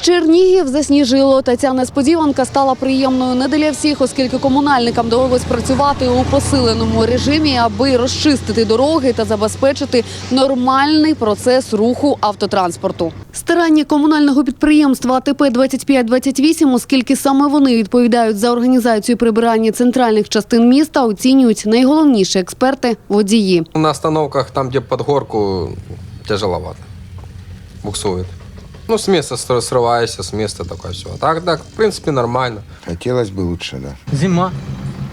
Чернігів засніжило, та ця несподіванка стала приємною не для всіх, оскільки комунальникам довелось працювати у посиленому режимі, аби розчистити дороги та забезпечити нормальний процес руху автотранспорту. Старання комунального підприємства АТП 2528, оскільки саме вони відповідають за організацію прибирання центральних частин міста, оцінюють найголовніші експерти водії. На остановках, там, где под горку, тяжеловато. Буксует. Ну, с места ср- срываешься, с места такое все. Так, так, в принципе, нормально. Хотелось бы лучше, да. Зима.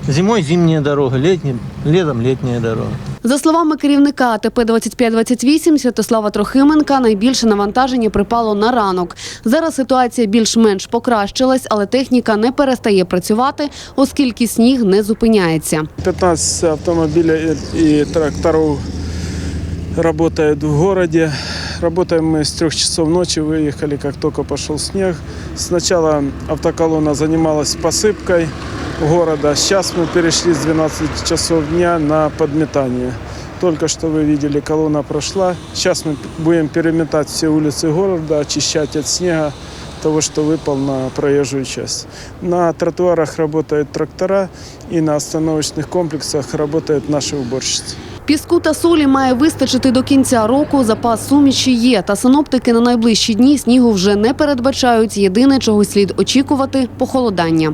Зимой зимняя дорога, летним, летом летняя дорога. За словами керівника АТП 2528 Святослава Трохименка, найбільше навантаження припало на ранок. Зараз ситуація більш-менш покращилась, але техніка не перестає працювати, оскільки сніг не зупиняється. 15 автомобилей и тракторов работает в городе. Работаем мы с трех часов ночи, выехали, как только пошел снег. Сначала автоколонна занималась посыпкой города, сейчас мы перешли с 12 часов дня на подметание. Только что вы видели, колонна прошла. Сейчас мы будем переметать все улицы города, очищать от снега того, что выпал на проезжую часть. На тротуарах работают трактора и на остановочных комплексах работают наши уборщицы. Піску та солі має вистачити до кінця року. Запас суміші є. Та синоптики на найближчі дні снігу вже не передбачають. Єдине, чого слід очікувати похолодання.